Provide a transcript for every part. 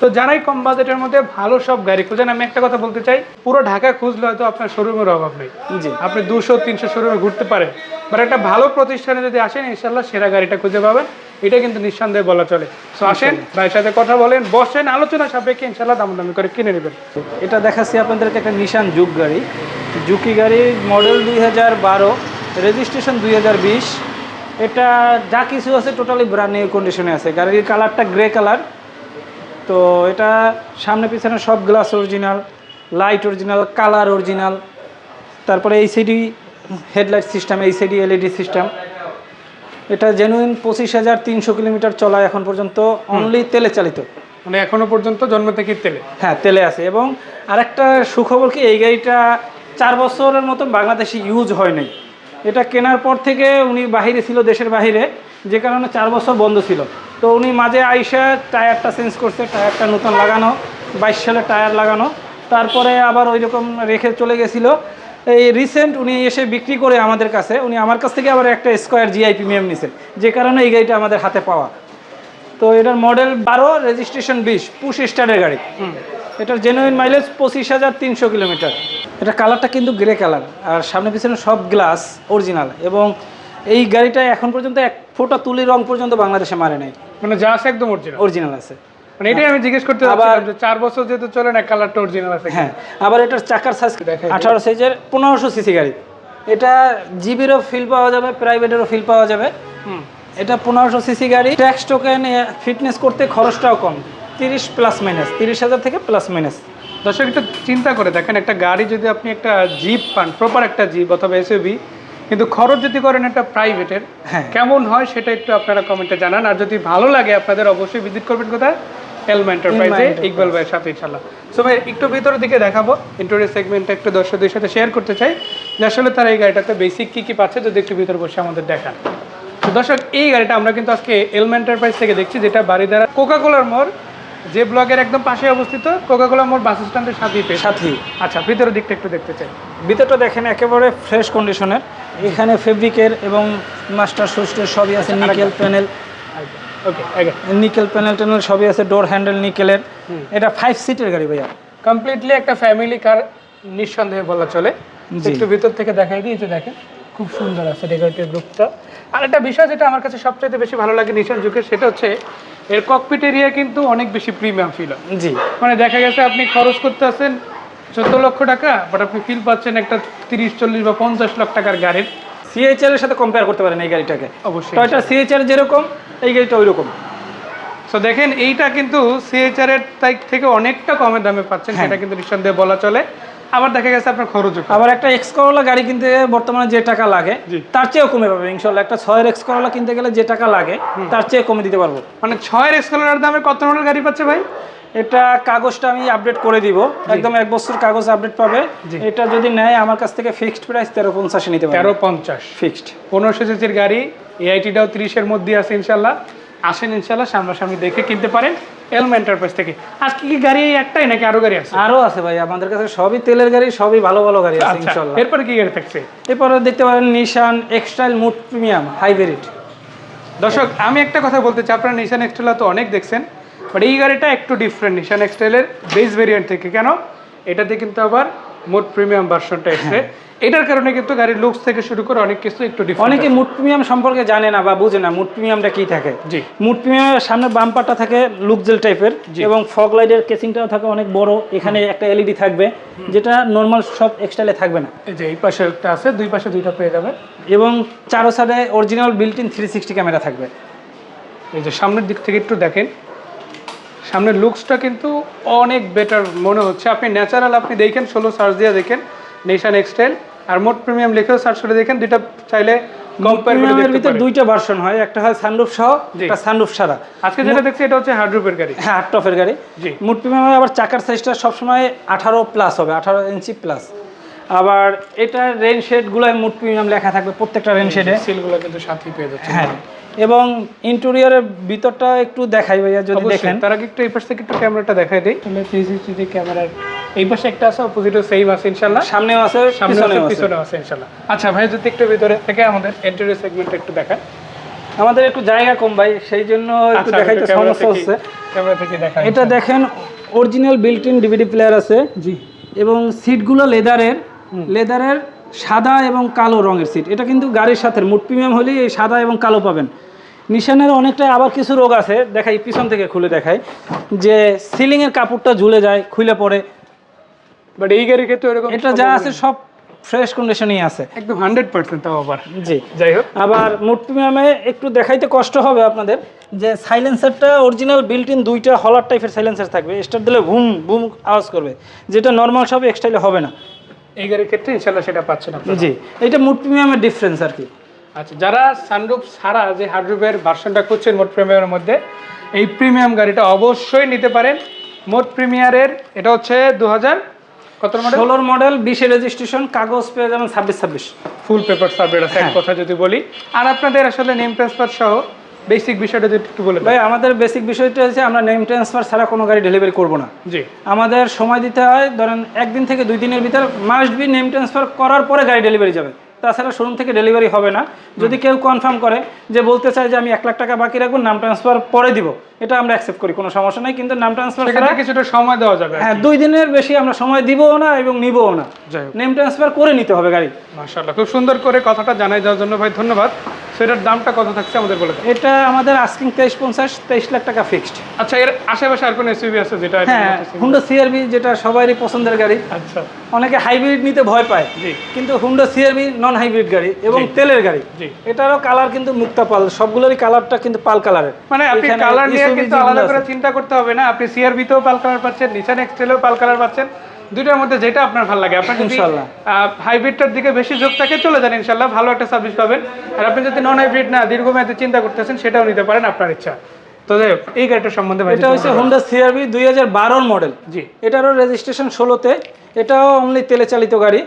তো যারাই কম বাজেটের মধ্যে ভালো সব গাড়ি খুঁজেন আমি একটা কথা বলতে চাই পুরো ঢাকা খুঁজলে হয়তো আপনার শোরুমের অভাব নেই। জি। আপনি দুশো তিনশো শোরুমে ঘুরতে পারেন। বাট একটা ভালো প্রতিষ্ঠানে যদি আসেন ইনশাল্লাহ সেরা গাড়িটা খুঁজে পাবেন। এটা কিন্তু নিঃসন্দেহে বলা চলে। তো আসেন ভাইয়ের সাথে কথা বলেন বসেন আলোচনা সাপেক্ষে ইনশাল্লাহ দামাদামি করে কিনে নেবেন। এটা দেখাচ্ছি আপনাদেরকে একটা নিশান যুগ গাড়ি। জুকি গাড়ি মডেল দুই হাজার বারো রেজিস্ট্রেশন দুই হাজার বিশ। এটা যা কিছু আছে টোটালি ব্র্যান্ড নিউ কন্ডিশনে আছে। গাড়ির কালারটা গ্রে কালার তো এটা সামনে পিছনে সব glass original light original colour original তারপরে HD headlight system HD LED system এটা জেনুইন পঁচিশ হাজার তিনশো কিলোমিটার চলা এখন পর্যন্ত অনলি তেলে চালিত। মানে এখনও পর্যন্ত জন্ম থেকে তেলে। হ্যাঁ তেলে আছে। এবং আরেকটা সুখবর কি এই গাড়িটা চার বছরের মতো বাংলাদেশে ইউজ হয় নাই। এটা কেনার পর থেকে উনি বাহিরে ছিল দেশের বাহিরে। যে কারণে চার বছর বন্ধ ছিল। তো উনি মাঝে আইসা টায়ারটা চেঞ্জ করছে টায়ারটা নতুন লাগানো বাইশ সালে টায়ার লাগানো। তারপরে আবার ওই রকম রেখে চলে গেছিল। এই রিসেন্ট উনি এসে বিক্রি করে আমাদের কাছে উনি আমার কাছ থেকে আবার একটা স্কোয়ার জিআই প্রিমিয়াম নিছেন যে কারণে এই গাড়িটা আমাদের হাতে পাওয়া। তো এটার মডেল বারো রেজিস্ট্রেশন বিশ পুশ স্টারের গাড়ি। এটার জেনুইন মাইলেজ পঁচিশ হাজার তিনশো কিলোমিটার। এটা কালারটা কিন্তু গ্রে কালার আর সামনে পিছনে সব গ্লাস অরিজিনাল এবং এই গাড়িটা এখন পর্যন্ত এক ফোঁটা তুলি রং পর্যন্ত বাংলাদেশে মারে নাই। মানে যা আছে একদম অরিজিনাল অরিজিনাল আছে। মানে এটাই আমি জিজ্ঞেস করতে আবার- চার বছর যেহেতু চলে না কালারটা অরিজিনাল আছে হ্যাঁ আবার এটার চাকার সাইজ। আঠারো সাইজের পনেরোশো সিসি গাড়ি। এটা জিবিরও ফিল পাওয়া যাবে প্রাইভেটেরও ফিল পাওয়া যাবে। হুম। এটা পনেরোশো সিসি গাড়ি। ট্যাক্স টোকেন ফিটনেস করতে খরচটাও কম। তিরিশ প্লাস মাইনাস তিরিশ হাজার থেকে প্লাস মাইনাস দর্শক একটু চিন্তা করে দেখেন একটা গাড়ি যদি আপনি একটা জিপ পান প্রপার একটা জিপ অথবা এসইবি কিন্তু খরচ যদি করেন একটা প্রাইভেটের হ্যাঁ। কেমন হয় সেটা একটু আপনারা কমেন্টে জানান। আর যদি ভালো লাগে আপনাদের অবশ্যই ভিজিট করবেন কোথায়? এলমা এন্টারপ্রাইজে। ইকবাল ভাইয়ের সাথে ইনশাল্লাহ সো ভাই একটু ভিতরের দিকে দেখাবো। ইন্টারিয়ার সেগমেন্টটা একটু দর্শকদের সাথে শেয়ার করতে চাই। যে আসলে তারা এই গাড়িটাতে বেসিক কী কী পাচ্ছে যদি একটু ভিতরে বসে আমাদের দেখান। তো দর্শক এই গাড়িটা আমরা কিন্তু আজকে এলমা এন্টারপ্রাইজ থেকে দেখছি যেটা বাড়িদারা কোকা কোলার মোড়। যে ব্লকের একদম পাশে অবস্থিত কোকা কোলা মোড় বাস স্ট্যান্ডের সাথেই পেয়ে সাথী আচ্ছা ভিতরের দিকটা একটু দেখতে চাই। ভিতরটা দেখেন একেবারে ফ্রেশ কন্ডিশনের এখানে ফেব্রিকের এবং মাস্টার সুস্টের সবই আছে nickel panel okay nickel panel tunnel সবই আছে ডোর হ্যান্ডেল নিকেলের এটা ফাইভ সিটের গাড়ি ভাইয়া। কমপ্লিটলি একটা ফ্যামিলি কার নিঃসন্দেহে বলা চলে। একটু ভিতর থেকে দেখাই যে দেখেন। খুব সুন্দর আছে ডেকোরেটিভ গ্রুপটা আর একটা বিষয় যেটা আমার কাছে সবচাইতে বেশি ভালো লাগে নিশান যুগের সেটা হচ্ছে এর ককপিট এরিয়া কিন্তু অনেক বেশি প্রিমিয়াম ফিল হয়। জি। মানে দেখা গেছে আপনি খরচ করতে আছেন চোদ্দ লক্ষ টাকা বাট আপনি ফিল পাচ্ছেন একটা তিরিশ চল্লিশ বা পঞ্চাশ লাখ টাকার গাড়ির। সিএইচআর এর সাথে কম্পেয়ার করতে পারেন এই গাড়িটাকে। অবশ্যই। টয়টা সিএইচআর যেরকম এই গাড়িটা ওই রকম সো দেখেন এইটা কিন্তু সিএইচআর এর তাই থেকে অনেকটা কমের দামে পাচ্ছেন হ্যাঁ। সেটা কিন্তু নিঃসন্দেহে বলা চলে। আবার দেখা গেছে আপনার খরচও কম। আবার একটা এক্স করোলা গাড়ি কিনতে বর্তমানে যে টাকা লাগে তার চেয়েও কমে পাবে ইনশাল্লাহ। একটা ছয়ের এক্স করোলা কিনতে গেলে যে টাকা লাগে তার চেয়ে কমে দিতে পারব। মানে ছয়ের স্কলার দামে কত মডেল গাড়ি পাচ্ছে ভাই? এটা কাগজটা আমি আপডেট করে দিব। একদম এক বছর কাগজ আপডেট পাবে। এটা যদি নেয় আমার কাছ থেকে ফিক্সড প্রাইস তেরো পঞ্চাশে নিতে পারবে। তেরো পঞ্চাশ। ফিক্সড পনেরোশো সিসির গাড়ি এআইটিটাও তিরিশের মধ্যে আছে ইনশাল্লাহ। আসেন ইনশাল্লাহ সামনাসামনি দেখে কিনতে পারেন। এলম এন্টারপ্রাইজ থেকে। আজকে কি গাড়ি একটাই নাকি আরও গাড়ি আছে? আরও আছে ভাই আমাদের কাছে সবই তেলের গাড়ি সবই ভালো ভালো গাড়ি আছে ইনশাআল্লাহ। এরপর এরপরে কি গাড়ি থাকছে? এরপরে দেখতে পারেন Nissan X-Trail mood premium hybrid দর্শক আমি একটা কথা বলতে চাই আপনারা নিশান এক্সটাইল তো অনেক দেখছেন বাট এই গাড়িটা একটু ডিফারেন্ট নিশান এক্সটাইলের বেস ভেরিয়েন্ট থেকে। কেন? এটাতে কিন্তু আবার মোট প্রিমিয়াম ভার্সনটা এসছে। এটার কারণে কিন্তু গাড়ির লুকস থেকে শুরু করে অনেক কিছু একটু অনেকে মুড প্রিমিয়াম সম্পর্কে জানে না বা বুঝে না মুড প্রিমিয়ামটা কি থাকে। জি। মুড প্রিমিয়ামের সামনে বাম্পারটা থাকে লুকজেল টাইপের। এবং ফগ লাইটের কেসিংটাও থাকে অনেক বড়। এখানে একটা এলইডি থাকবে যেটা নর্মাল সব এক্সটাইলে থাকবে না। এই যে এই পাশে একটা আছে দুই পাশে দুইটা পেয়ে যাবে। এবং চারো সাইডে original built in three sixty camera থাকবে। এই যে সামনের দিক থেকে একটু দেখেন। সামনের লুকসটা কিন্তু অনেক বেটার মনে হচ্ছে। আপনি ন্যাচারাল আপনি দেখেন ষোলো সার্চ দিয়ে দেখেন নেশান এক্সটাইল আর মোট প্রিমিয়াম লিখেও সার্চ করে দেখেন দুইটা চাইলে প্রিমিয়ামের ভিতর দুইটা ভার্সন হয় একটা হয় সানরুফ সহ। একটা সানরুফ সাদা আজকে যেটা দেখছি এটা হচ্ছে হার্ডরুপের গাড়ি। হ্যাঁ আট টপের গাড়ি। মুড প্রিমিয়ামে আবার চাকার সাইজটা সবসময় আঠারো প্লাস হবে আঠারো ইঞ্চি প্লাস আবার এটা রেন শেডগুলো মুড প্রিমিয়াম লেখা থাকবে প্রত্যেকটা রেন শেডে সিলগুলো কিন্তু সাথেই পেয়ে যাচ্ছে হ্যাঁ। এবং ইন্টেরিয়রের ভিতরটা একটু দেখাই ভাইয়া যদি দেখেন। তার আগে একটু এই পাশ থেকে একটু ক্যামেরাটা দেখাই দিই। তাহলে থ্রি সিক্সটি ক্যামেরার এই পাশে একটা আছে অপোজিটও সেম আছে ইনশাল্লাহ সামনেও আছে সামনে আছে পিছনেও আছে। পিছনে আছে ইনশাল্লাহ আচ্ছা ভাই যদি একটু ভিতরে থেকে আমাদের ইন্টেরিয়র সেগমেন্ট একটু দেখান। আমাদের একটু জায়গা কম ভাই সেই জন্য একটু আচ্ছা, দেখাইতে সমস্যা হচ্ছে। ক্যামেরা থেকে দেখা এটা দেখেন original built in DVD player আছে। জি। এবং সিটগুলো লেদারের লেদারের সাদা এবং কালো রঙের সিট এটা কিন্তু গাড়ির সাথে মুড প্রিমিয়াম হলেই এই সাদা এবং কালো পাবেন। নিশানের অনেকটা আবার কিছু রোগ আছে দেখাই পিছন থেকে খুলে দেখাই যে সিলিংয়ের কাপড়টা ঝুলে যায় খুলে পড়ে। বাট এই গাড়ির ক্ষেত্রে এরকম এটা যা আছে সব ফ্রেশ কন্ডিশনেই আছে। একদম হান্ড্রেড পার্সেন্ট তাও আবার। জি। যাই হোক। আবার মুড প্রিমিয়ামে একটু দেখাইতে কষ্ট হবে আপনাদের যে সাইলেন্সারটা অরিজিনাল বিল্ট ইন দুইটা হলার টাইপের সাইলেন্সার থাকবে। স্টার্ট দিলে ভুম ভুম আওয়াজ করবে। যেটা নর্মাল সব এক্সটাইলে হবে না। এই গাড়ির ক্ষেত্রে ইনশাল্লাহ সেটা পাচ্ছেন আপনারা। জি এটা মুড প্রিমিয়ামের ডিফারেন্স আর কি। আচ্ছা যারা সানরুফ ছাড়া যে হার্ডরুফের ভার্সনটা খুঁজছেন মোট প্রিমিয়ামের মধ্যে এই প্রিমিয়াম গাড়িটা অবশ্যই নিতে পারেন। মোট প্রিমিয়ারের এটা হচ্ছে দু হাজার কত মডেল ষোলোর মডেল বিশে রেজিস্ট্রেশন কাগজ পেয়ে যাবেন ছাব্বিশ ছাব্বিশ। ফুল পেপার সাবজেক্ট আছে এক হ্যাঁ। কথা যদি বলি। আর আপনাদের আসলে নেম ট্রান্সফার সহ বেসিক বিষয়টা যদি একটু বলে ভাই আমাদের বেসিক বিষয়টা হচ্ছে আমরা নেম ট্রান্সফার ছাড়া কোনো গাড়ি ডেলিভারি করব না। জি। আমাদের সময় দিতে হয় ধরেন একদিন থেকে দুই দিনের ভিতর মাস্ট বি নেম ট্রান্সফার করার পরে গাড়ি ডেলিভারি যাবে। তাছাড়া শোরুম থেকে ডেলিভারি হবে না। যদি কেউ কনফার্ম করে যে বলতে চায় যে আমি এক লাখ টাকা বাকি রাখব নাম ট্রান্সফার পরে দিব। এটা আমরা অ্যাকসেপ্ট করি কোনো সমস্যা নাই। কিন্তু নাম ট্রান্সফার ছাড়া কিছুটা সময় দেওয়া যাবে হ্যাঁ দুই দিনের বেশি আমরা সময় দিবও না এবং নিবও না। নেম ট্রান্সফার করে নিতে হবে গাড়ি। মাশাআল্লাহ খুব সুন্দর করে কথাটা জানাই দেওয়ার জন্য ভাই ধন্যবাদ। সেটার দামটা কত থাকছে? আমাদের বলে এটা আমাদের আস্কিং তেইশ পঞ্চাশ তেইশ লাখ টাকা ফিক্সড আচ্ছা এর আশেপাশে আর কোনো এসইউভি আছে যেটা হ্যাঁ হুন্ডা সিআরবি যেটা সবারই পছন্দের গাড়ি। আচ্ছা। অনেকে হাইব্রিড নিতে ভয় পায়। জি। কিন্তু হুন্ডা সিআরবি নন হাইব্রিড গাড়ি এবং তেলের গাড়ি। জি। এটারও কালার কিন্তু মুক্তা পাল সবগুলোরই কালারটা কিন্তু পাল কালারের মানে আপনি কালার নিয়ে কিন্তু আলাদা করে চিন্তা করতে হবে না। আপনি সিআরবি তেও পাল কালার পাচ্ছেন নিশান এক্সটেলেও পাল কালার পাচ্ছেন। দুইটার মধ্যে যেটা আপনার ভালো লাগে। আপনার ইনশাল্লাহ। হাইব্রিডটার দিকে বেশি ঝোঁক থাকে চলে যান ইনশাল্লাহ ভালো একটা সার্ভিস পাবেন। আর আপনি যদি নন হাইব্রিড না দীর্ঘমেয়াদে চিন্তা করতেছেন সেটাও নিতে পারেন আপনার ইচ্ছা। তো যাই হোক এই গাড়িটার সম্বন্ধে এটা হচ্ছে হুন্ডা সিআরবি দুই হাজার বারোর মডেল জি। এটারও রেজিস্ট্রেশন ষোলোতে। এটাও অনলি তেলে চালিত গাড়ি।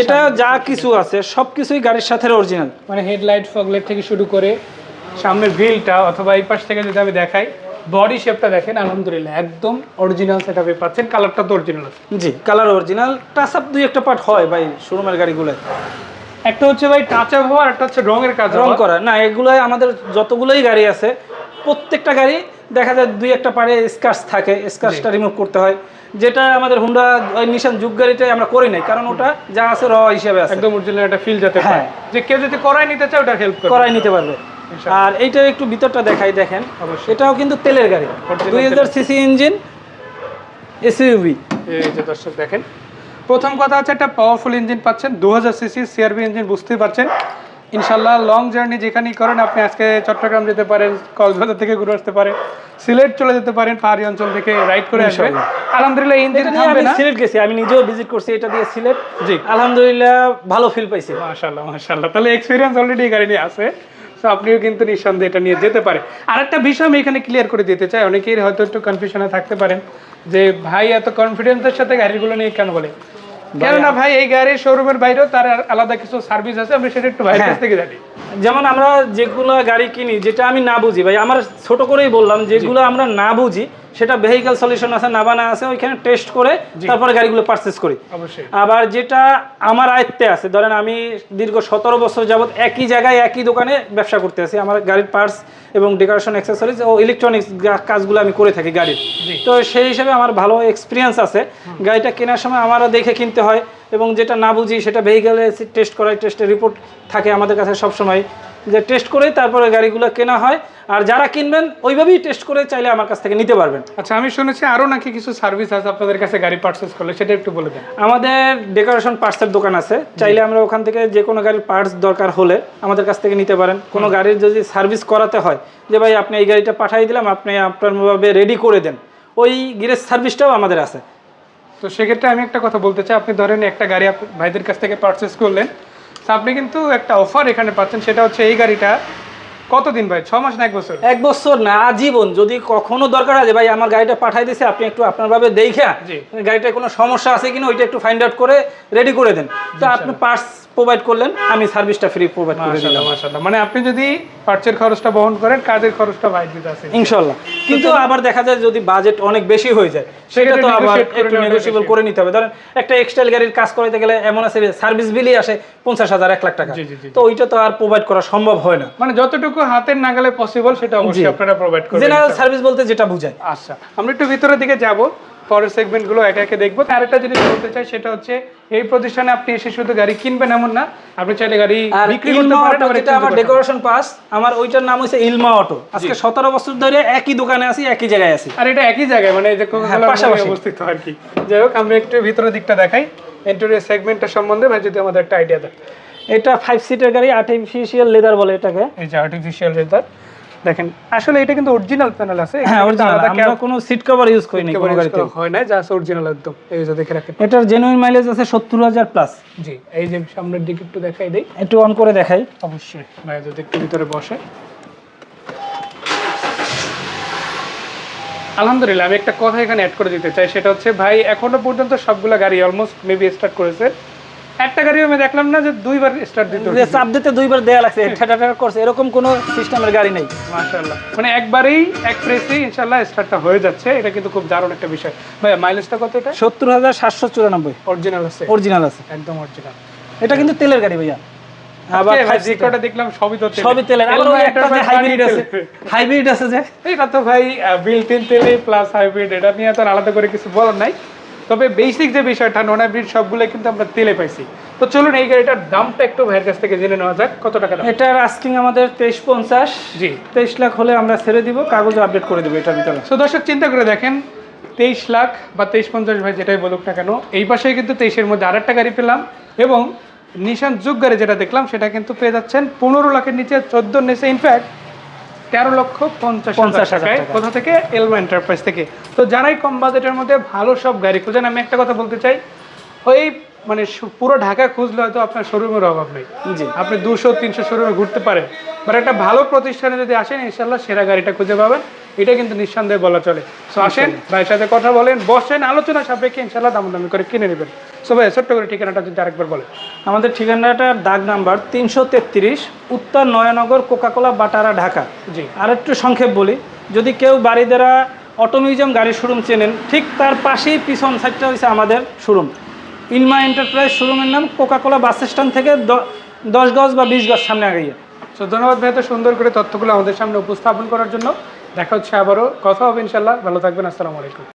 এটা যা কিছু আছে সব কিছুই গাড়ির সাথে অরিজিনাল মানে হেডলাইট ফগলাইট থেকে শুরু করে সামনের ভিলটা অথবা এই পাশ থেকে যদি আমি দেখাই বডি শেপটা দেখেন আলহামদুলিল্লাহ একদম অরিজিনাল সেটআপে পাচ্ছেন কালারটা তো অরিজিনাল আছে। জি কালার অরিজিনাল টাচ আপ দুই একটা পার্ট হয় ভাই শোরুমের গাড়িগুলোয়। একটা হচ্ছে ভাই টাচ আপ হওয়া একটা হচ্ছে রঙের কাজ রং করা। না এগুলোই আমাদের যতগুলোই গাড়ি আছে প্রত্যেকটা গাড়ি দেখা যায় দুই একটা পারে স্কার্স থাকে স্কার্সটা রিমুভ করতে হয়। যেটা আমাদের হুন্ডা ওই নিশান যুগ গাড়িটাই আমরা করি নাই কারণ ওটা যা আছে র হিসেবে আছে। একদম অরিজিনাল একটা ফিল যাতে হ্যাঁ। যে কেউ যদি করাই নিতে চায় ওটা হেল্প করে করাই নিতে পারবে। আর এইটার একটু ভিতরটা দেখাই দেখেন। এটাও কিন্তু তেলের গাড়ি। দুই হাজার সিসি ইঞ্জিন এসইউভি এই যে দর্শক দেখেন। প্রথম কথা হচ্ছে একটা পাওয়ারফুল ইঞ্জিন পাচ্ছেন দু হাজার সিসি সিআরবি ইঞ্জিন বুঝতেই পারছেন। ইনশাল্লাহ লং জার্নি যেখানেই করেন আপনি আজকে চট্টগ্রাম যেতে পারেন কক্সবাজার থেকে ঘুরে আসতে পারেন সিলেট চলে যেতে পারেন পাহাড়ি অঞ্চল থেকে রাইড করে আসবেন। আলহামদুলিল্লাহ ইঞ্জিন থামবে আমি না। সিলেট গেছি আমি নিজেও ভিজিট করছি এটা দিয়ে সিলেট। জি। আলহামদুলিল্লাহ ভালো ফিল পাইছি। মাশাল্লাহ মাশাল্লাহ তাহলে এক্সপিরিয়েন্স অলরেডি গাড়ি নিয়ে আছে। আপনিও কিন্তু নিঃসন্দেহে এটা নিয়ে যেতে পারে আর একটা বিষয় আমি এখানে ক্লিয়ার করে দিতে চাই অনেকেই হয়তো একটু কনফিউশনে থাকতে পারেন যে ভাই এত কনফিডেন্সের সাথে গাড়িগুলো নিয়ে কেন বলে? কেননা ভাই এই গাড়ির শোরুমের বাইরেও তার আলাদা কিছু সার্ভিস আছে আমরা সেটা একটু ভাইয়ের কাছ হ্যাঁ। থেকে জানি। যেমন আমরা যেগুলো গাড়ি কিনি যেটা আমি না বুঝি ভাই আমার ছোট করেই বললাম যেগুলো আমরা না বুঝি সেটা ভেহিক্যাল সলিউশন আছে নাবানা আছে ওইখানে টেস্ট করে তারপরে গাড়িগুলো পারচেস করি। আবার যেটা আমার আয়ত্তে আছে ধরেন আমি দীর্ঘ সতেরো বছর যাবত একই জায়গায় একই দোকানে ব্যবসা করতে আছি আমার গাড়ির পার্টস এবং ডেকোরেশন অ্যাক্সেসরিজ ও ইলেকট্রনিক্স কাজগুলো আমি করে থাকি গাড়ির। তো সেই হিসেবে আমার ভালো এক্সপিরিয়েন্স আছে। গাড়িটা কেনার সময় আমারও দেখে কিনতে হয় এবং যেটা না বুঝি সেটা ভেহিকেলে টেস্ট করাই টেস্টের রিপোর্ট থাকে আমাদের কাছে সবসময়। যে টেস্ট করেই তারপরে গাড়িগুলো কেনা হয়। আর যারা কিনবেন ওইভাবেই টেস্ট করে চাইলে আমার কাছ থেকে নিতে পারবেন। আচ্ছা আমি শুনেছি আরও নাকি কিছু সার্ভিস আছে আপনাদের কাছে গাড়ি পারচেস করলে সেটা একটু বলে দেন। আমাদের ডেকোরেশন পার্টসের দোকান আছে। চাইলে আমরা ওখান থেকে যে কোনো গাড়ির পার্টস দরকার হলে আমাদের কাছ থেকে নিতে পারেন। কোনো গাড়ির যদি সার্ভিস করাতে হয় যে ভাই আপনি এই গাড়িটা পাঠিয়ে দিলাম আপনি আপনারভাবে রেডি করে দেন। ওই গিরেজ সার্ভিসটাও আমাদের আছে। তো সেক্ষেত্রে আমি একটা কথা বলতে চাই। আপনি ধরেন একটা গাড়ি ভাইদের কাছ থেকে পারচেস করলেন আপনি কিন্তু একটা অফার এখানে পাচ্ছেন সেটা হচ্ছে এই গাড়িটা। কতদিন ভাই? ছ মাস না এক বছর? এক বছর না আজীবন। যদি কখনো দরকার আছে ভাই আমার গাড়িটা পাঠাই দিয়েছে আপনি একটু আপনারভাবে দেখা গাড়িটা কোনো সমস্যা আছে কিনা ওইটা একটু ফাইন্ড আউট করে রেডি করে দেন। তো আপনি পার্টস প্রোভাইড করলেন আমি সার্ভিসটা ফ্রি প্রোভাইড করে দিলাম। মাশাআল্লাহ। মানে আপনি যদি পার্চের খরচটা বহন করেন কাজের খরচটা ভাই দিতে আছে ইনশাল্লাহ কিন্তু আবার দেখা যায় যদি বাজেট অনেক বেশি হয়ে যায় সেটা তো আবার একটু বেশি। করে নিতে হবে। ধরেন একটা এক্সটাইল গাড়ির কাজ করাইতে গেলে এমন আছে সার্ভিস বিলই আসে পঞ্চাশ হাজার এক লাখ টাকা। তো ওইটা তো আর প্রোভাইড করা সম্ভব হয় না। মানে যতটুকু হাতের নাগালে পসিবল সেটা অবশ্যই আপনারা প্রোভাইড করবেন। জেনারেল সার্ভিস বলতে যেটা বুঝায়। আচ্ছা আমরা একটু ভিতরের দিকে যাব। পরের সেগমেন্টগুলো একে একে দেখব। আরেকটা জিনিস বলতে চাই সেটা হচ্ছে এই প্রতিষ্ঠানে আপনি এসে শুধু গাড়ি কিনবেন এমন না আপনি চাইলে গাড়ি বিক্রি করতে পারেন যেটা আমার ডেকোরেশন পাস আমার ওইটার নাম হচ্ছে ইলমা অটো। আজকে সতেরো বছর ধরে একই দোকানে আছি একই জায়গায় আছি। আর এটা একই জায়গায় মানে এই যে হ্যাঁ, পাশাপাশি। অবস্থিত আর কি। যাই হোক আমরা একটু ভিতরের দিকটা দেখাই। ইন্টেরিয়র সেগমেন্টটা সম্বন্ধে ভাই যদি আমাদের একটা আইডিয়া দেন। এটা ফাইভ সিটের গাড়ি আর্টিফিশিয়াল লেদার বলে এটাকে। এই যে আর্টিফিশিয়াল রেজার দেখেন আসলে এটা কিন্তু অরিজিনাল প্যানেল আছে হ্যাঁ অরিজিনাল আমরা কোনো সিট কভার ইউজ কোনো গাড়িতে। হয় না জাস্ট অরিজিনাল একদম। এই যে দেখে রাখেন এটার জেনুইন মাইলেজ আছে সত্তর হাজার প্লাস জি এই যে সামনের দিকে একটু দেখাই দেই। একটু অন করে দেখাই। অবশ্যই ভাই যদি একটু ভিতরে বসে। আলহামদুলিল্লাহ আমি একটা কথা এখানে অ্যাড করে দিতে চাই সেটা হচ্ছে ভাই এখনও পর্যন্ত সবগুলা গাড়ি অলমোস্ট মেবি স্টার্ট করেছে। একটা গাড়িও আমি দেখলাম না যে দুইবার স্টার্ট দিতে যে চাপ দিতে দুইবার দেয়া লাগছে ঠেটা করছে এরকম কোনো সিস্টেমের গাড়ি নেই। মাশাআল্লাহ। মানে একবারেই এক প্রেসেই ইনশাআল্লাহ স্টার্টটা হয়ে যাচ্ছে এটা কিন্তু খুব দারুণ একটা বিষয়। ভাই মাইলেজটা কত এটা? সত্তর হাজার সাতশো চুরানব্বই। অরিজিনাল আছে? অরিজিনাল আছে। একদম অরিজিনাল এটা কিন্তু তেলের গাড়ি ভাইয়া। আবার। কটা দেখলাম সবই তো তেলের। সবই তেলের। একটা যে হাইব্রিড আছে। হাইব্রিড আছে যে? এটা তো ভাই বিল্ট ইন তেলে প্লাস হাইব্রিড এটা নিয়ে তো আলাদা করে কিছু বলার নাই। তবে বেসিক যে বিষয়টা নন হাইব্রিড সবগুলো কিন্তু আমরা তেলে পাইছি। তো চলুন এই গাড়িটার দামটা একটু ভাইয়ের কাছ থেকে জেনে নেওয়া যাক কত টাকা দাম? এটার আস্কিং আমাদের তেইশ পঞ্চাশ। জি। তেইশ লাখ হলে আমরা ছেড়ে দিব কাগজ আপডেট করে দেবো এটার ভিতরে। সো দর্শক চিন্তা করে দেখেন তেইশ লাখ বা তেইশ পঞ্চাশ ভাই যেটাই বলুক না কেন এই পাশে কিন্তু তেইশের মধ্যে আরেকটা গাড়ি পেলাম এবং নিশান যুগ গাড়ি যেটা দেখলাম সেটা কিন্তু পেয়ে যাচ্ছেন পনেরো লাখের নিচে চোদ্দোর নিচে ইনফ্যাক্ট তেরো লক্ষ পঞ্চাশ হাজার। কোথা থেকে? এলবো এন্টারপ্রাইজ থেকে। তো যারাই কম বাজেটের মধ্যে ভালো সব গাড়ি খুঁজেন আমি একটা কথা বলতে চাই। ওই মানে পুরো ঢাকা খুঁজলে হয়তো আপনার শোরুমের অভাব নেই। জি। আপনি দুশো তিনশো শোরুমে ঘুরতে পারেন। বাট একটা ভালো প্রতিষ্ঠানে যদি আসেন ইনশাল্লাহ সেরা গাড়িটা খুঁজে পাবেন। এটা কিন্তু নিঃসন্দেহে বলা চলে। সো আসেন ভাইয়ের সাথে কথা বলেন বসেন আলোচনা সাপেক্ষে ইনশাল্লাহ দাম দামি করে কিনে নেবেন। সো ভাই ছোট্ট করে ঠিকানাটা যদি আরেকবার বলেন। আমাদের ঠিকানাটার দাগ নাম্বার তিনশো তেত্রিশ উত্তর নয়নগর কোকাকোলা বাটারা ঢাকা। জি। আর একটু সংক্ষেপ বলি যদি কেউ বাড়ি দ্বারা অটো মিউজিয়াম গাড়ির শোরুম চেনেন ঠিক তার পাশেই পিছন সাইডটা হচ্ছে আমাদের শোরুম। ইলমা এন্টারপ্রাইজ শোরুমের নাম কোকাকোলা বাস স্ট্যান্ড থেকে দশ গজ বা বিশ গজ সামনে আগাইয়া। সো ধন্যবাদ ভাই এত সুন্দর করে তথ্যগুলো আমাদের সামনে উপস্থাপন করার জন্য। দেখা হচ্ছে আবারও কথা হবে ইনশাল্লাহ ভালো থাকবেন আসসালামু আলাইকুম